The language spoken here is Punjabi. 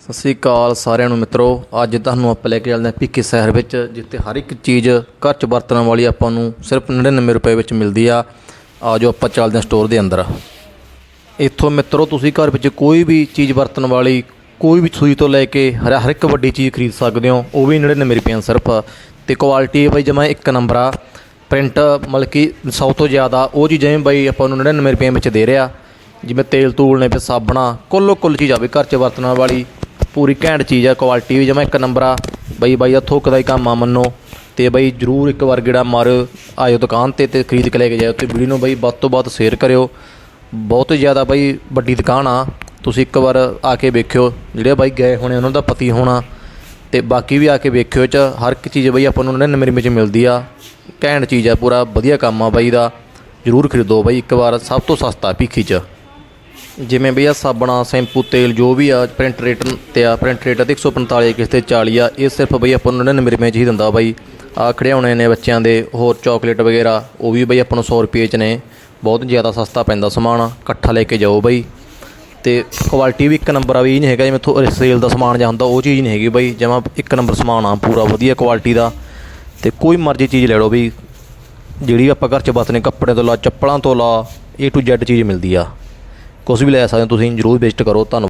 ਸਤਿ ਸ੍ਰੀ ਅਕਾਲ ਸਾਰਿਆਂ ਨੂੰ ਮਿੱਤਰੋ। ਅੱਜ ਤੁਹਾਨੂੰ ਆਪਾਂ ਲੈ ਕੇ ਚੱਲਦੇ ਹਾਂ ਪੀਕੇ ਸ਼ਹਿਰ ਵਿੱਚ, ਜਿੱਥੇ ਹਰ ਇੱਕ ਚੀਜ਼ ਘਰ 'ਚ ਵਰਤਣ ਵਾਲੀ ਆਪਾਂ ਨੂੰ ਸਿਰਫ 99 ਰੁਪਏ ਵਿੱਚ ਮਿਲਦੀ ਆ। ਆਜੋ ਆਪਾਂ ਚੱਲਦੇ ਹਾਂ ਸਟੋਰ ਦੇ ਅੰਦਰ। ਇੱਥੋਂ ਮਿੱਤਰੋ, ਤੁਸੀਂ ਘਰ ਵਿੱਚ ਕੋਈ ਵੀ ਚੀਜ਼ ਵਰਤਣ ਵਾਲੀ, ਕੋਈ ਵੀ ਸੂਈ ਤੋਂ ਲੈ ਕੇ ਹਰ ਹਰ ਇੱਕ ਵੱਡੀ ਚੀਜ਼ ਖਰੀਦ ਸਕਦੇ ਹੋ, ਉਹ ਵੀ 99 ਰੁਪਏ ਸਿਰਫ। ਤੇ ਕੁਆਲਿਟੀ ਬਈ ਜਮਾ ਇੱਕ ਨੰਬਰ ਆ। ਪ੍ਰਿੰਟ ਮਤਲਬ ਕਿ 100 ਤੋਂ ਜ਼ਿਆਦਾ ਉਹ ਚੀਜ਼ਾਂ ਵੀ ਬਈ ਆਪਾਂ ਨੂੰ 99 ਰੁਪਏ ਵਿੱਚ ਦੇ ਰਿਹਾ। ਜਿਵੇਂ ਤੇਲ ਤੂਲ ਨੇ ਫਿਰ ਸਾਬਣਾ ਕੁੱਲੋ ਕੁੱਲ ਚੀਜ਼ ਆਵੇ ਘਰ 'ਚ ਵਰਤਣ ਵਾਲੀ। ਪੂਰੀ ਘੈਂਟ ਚੀਜ਼ ਆ ਕੁਆਲਿਟੀ ਵੀ ਜਮਾ ਇੱਕ ਨੰਬਰ ਆ। ਬਈ, ਬਾਈ ਦਾ ਥੋਕ ਦਾ ਹੀ ਕੰਮ ਆ, ਮੰਨੋ। ਤੇ ਬਈ, ਜਰੂਰ ਇੱਕ ਵਾਰ ਗੇੜਾ ਮਾਰਿਓ ਆਇਓ ਦੁਕਾਨ ਤੇ ਤੇ ਖਰੀਦ ਕੇ ਲੈ ਕੇ ਜਾਇਓ। ਤੇ ਵੀਡੀਓ ਨੂੰ ਬਈ ਵੱਧ ਤੋਂ ਵੱਧ ਸ਼ੇਅਰ ਕਰਿਓ। ਬਹੁਤ ਜ਼ਿਆਦਾ ਬਈ ਵੱਡੀ ਦੁਕਾਨ ਆ। ਤੁਸੀਂ ਇੱਕ ਵਾਰ ਆ ਕੇ ਵੇਖਿਓ। ਜਿਹੜੇ ਬਾਈ ਗਏ ਹੋਣੇ, ਉਹਨਾਂ ਦਾ ਪਤੀ ਹੋਣਾ। ਤੇ ਬਾਕੀ ਵੀ ਆ ਕੇ ਵੇਖਿਓ ਇਹ ਚ, ਹਰ ਇੱਕ ਚੀਜ਼ ਬਈ ਆਪਾਂ ਨੂੰ 99 ਰੁਪਏ ਚ ਮਿਲਦੀ ਆ। ਘੈਂਟ ਚੀਜ਼ ਆ, ਪੂਰਾ ਵਧੀਆ ਕੰਮ ਆ ਬਾਈ ਦਾ। ਜਰੂਰ ਖਰੀਦੋ ਬਾਈ ਇੱਕ ਵਾਰ, ਸਭ ਤੋਂ ਸਸਤਾ ਭੀਖੀ ਚ। ਜਿਵੇਂ ਬਈ ਆ ਸਾਬਣਾ, ਸ਼ੈਂਪੂ, ਤੇਲ ਜੋ ਵੀ ਆ ਪ੍ਰਿੰਟ ਰੇਟ ਤੇ ਆ ਪ੍ਰਿੰਟ ਰੇਟ ਆ ਤੇ 145 ਕਿਸ ਤੇ 40 ਆ, ਇਹ ਸਿਰਫ ਬਈ ਆਪਾਂ ਨੂੰ 99 ਰੁਪਏ ਚ ਹੀ ਦਿੰਦਾ ਬਾਈ। ਆ ਖੜਿਆਉਣੇ ਨੇ ਬੱਚਿਆਂ ਦੇ, ਹੋਰ ਚਾਕਲੇਟ ਵਗੈਰਾ, ਉਹ ਵੀ ਬਈ ਆਪਾਂ ਨੂੰ 100 ਰੁਪਏ ਚ ਨੇ। ਬਹੁਤ ਜ਼ਿਆਦਾ ਸਸਤਾ ਪੈਂਦਾ ਸਮਾਨ, ਇਕੱਠਾ ਲੈ ਕੇ ਜਾਓ ਬਈ। ਤੇ ਕੁਆਲਿਟੀ ਵੀ ਇੱਕ ਨੰਬਰ ਆ ਵੀ ਇਹ ਨਹੀਂ ਹੈਗਾ, ਜਿਵੇਂ ਥੋ ਸੇਲ ਦਾ ਸਮਾਨ ਜਾਂ ਹੁੰਦਾ, ਉਹ ਚੀਜ਼ ਨਹੀਂ ਹੈਗੀ ਬਾਈ ਜਮਾ ਇੱਕ ਨੰਬਰ ਸਮਾਨ ਆ, ਪੂਰਾ ਵਧੀਆ ਕੁਆਲਿਟੀ ਦਾ। ਤੇ ਕੋਈ ਮਰਜ਼ੀ ਚੀਜ਼ ਲੈ ਲਓ ਵੀ ਜਿਹੜੀ ਆਪਾਂ ਘਰ 'ਚ ਵਰਤਨੇ ਕੱਪੜੇ ਤੋਂ ਲਾ, ਚੱਪਲਾਂ ਤੋਂ ਲਾ, A to Z ਚੀਜ਼ ਮਿਲਦੀ ਆ। ਕੁਛ ਵੀ ਲੈ ਸਕਦੇ ਹੋ ਤੁਸੀਂ ਜਰੂਰ ਵਿਜ਼ਿਟ ਕਰੋ ਧੰਨਵਾਦ